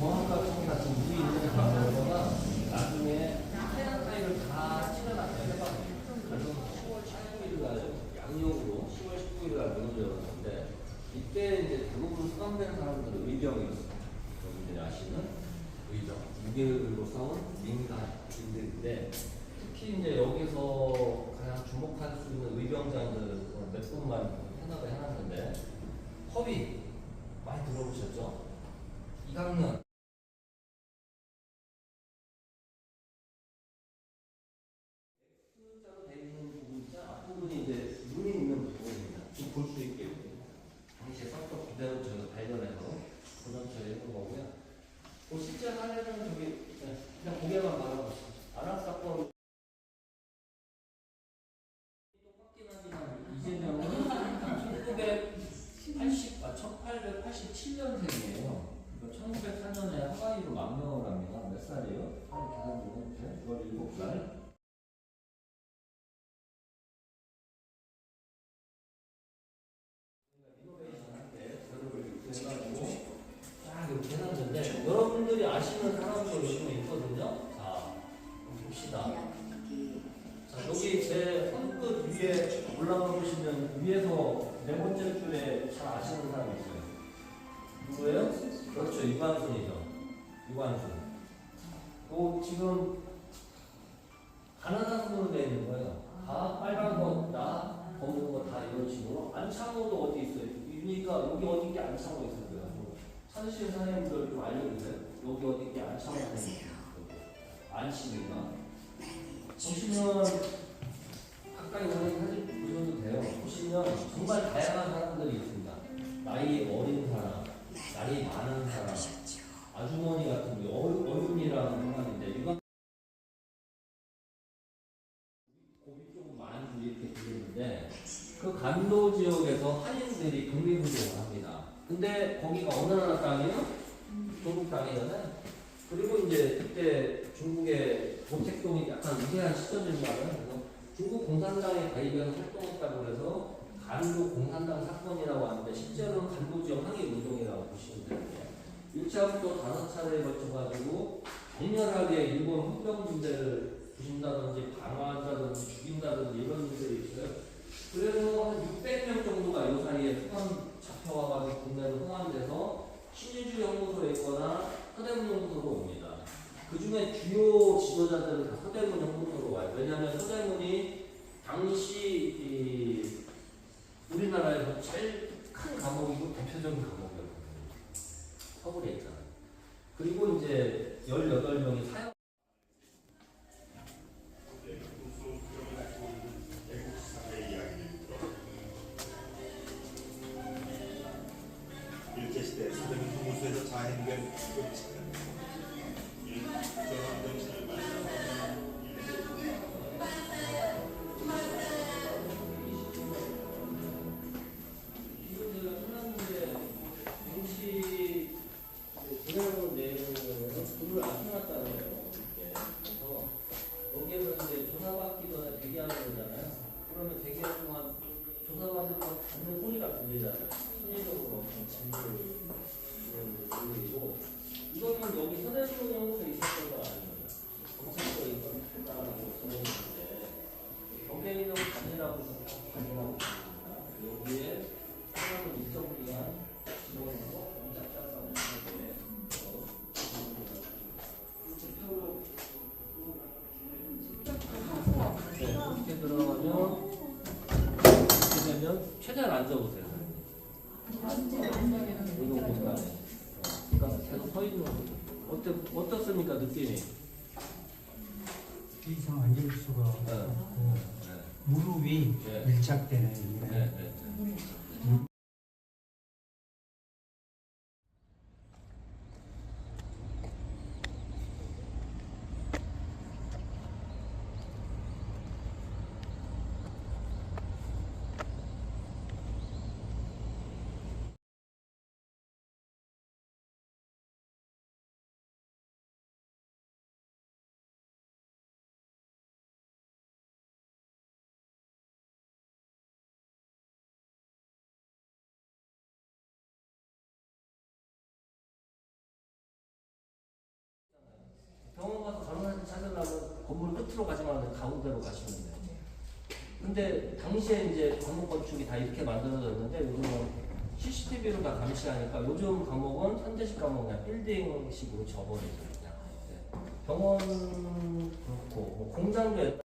정확하게 같은 물이 있는 거가 나중에 하얀 타일을 다 칠해놨어요. 그래서 10월 19일 날 양력으로 10월 19일 날 문을 열었는데 이때 이제 대부분 수감된 사람들은 의병이었어요. 여러분들이 아시는 의병. 6.25로 싸운 민간인들인데 특히 이제 여기서 가장 주목할 수 있는 의병장들 몇 분만 해석을 해놨는데 허비 많이 들어보셨죠? 이강년 X자로 되어 있는 부분 있죠? 앞부분이 이제 눈이 있는 부분입니다. 지금 볼 수 있게 당시에 성격 그대로 저희가 발견해서 보전 처리해본 거고요. 사례는 저기 그냥, 그냥 고개만 바라보시죠. 아랍 사건 똑같긴 하지만 이재명은 1980, 아, 1887년생이에요. 1904년에 하와이로 망명을 합니다. 몇 살이에요? 한 계산 좀 해주세요. 17살. 이노베이션 할때 저를 그래가지고 쫙 해놨는데 여러분들이 아시는 사람도 여기 있거든요. 자, 봅시다. 자, 여기 제 손끝 위에 올라가 보시면 위에서 네 번째 줄에 잘 아시는 사람 있어요. 누구예요? 그렇죠. 유관순이죠. 유관순. 또 지금 가난한 손으로 되어 있는 거예요. 다 빨간 거, 나, 검은 거 다 이런 식으로. 안창호도 어디 있어요? 그러니까 여기 어디 있게 안창호 있어요. 찾으시는 선생님들 좀 알려주세요. 여기 어디 안창호 선생님. 안씨입니까? 보시면 가까이 오는 사진 보셔도 돼요. 보시면 정말 다양한 사람들이 있습니다. 나이 어린 사람, 나이 많은 사람, 아주머니 같은 분, 어- 어른이라는 사람인데 이건 고비 좀 많은 분 이렇게 들리는데 그 간도 지역에서 한인들이 독립운동을 합니다. 근데 거기가 어느 나라 땅이에요? 조국 땅이잖아요. 그리고 이제 그때 중국의 도택동이 약간 우세한 시점인가요? 그래서 중국 공산당에 가입해서 활동했다고 그래서 간도 공산당 사건이라고 하는데 실제로는 간도 지역 항의 운동이라고 보시면 되는데 1차부터 다섯 차례에 걸쳐가지고 격렬하게 일본 헌병 문제를 부신다든지 방어한다든지 죽인다든지 이런 일들이 있어요. 그래서 한 600명 정도가 이 사이에 수감 잡혀와가지고 국내로 송환돼서 신의주 연구소에 있거나 서대문 연구소로 옵니다. 그 중에 주요 지도자들은 다 서대문 연구소로 와요. 왜냐하면 서대문이 당시 이 우리나라에서 제일 큰 감옥이고 대표적인 감옥이었거든요. 서울에 있잖아요. 그리고 이제 18명이 사형 이렇게 되면 최대한 앉아보세요. 이거 공간에. 그러니까 계속 서 있는 거죠. 어때, 어떻습니까, 느낌이? 더 이상 앉을 수가 네. 없고 네. 무릎이 네. 밀착되는 네, 이런 네. 병원 가서 간호사를 찾으려면 건물 끝으로 가지만 가운데로 가시면 돼요. 근데 당시에 이제 감옥 건축이 다 이렇게 만들어졌는데 요즘은 CCTV로 다 감시하니까 요즘 감옥은 현대식 감옥 그냥 빌딩식으로 접어버리죠. 그냥. 네. 병원 그렇고 뭐 공장도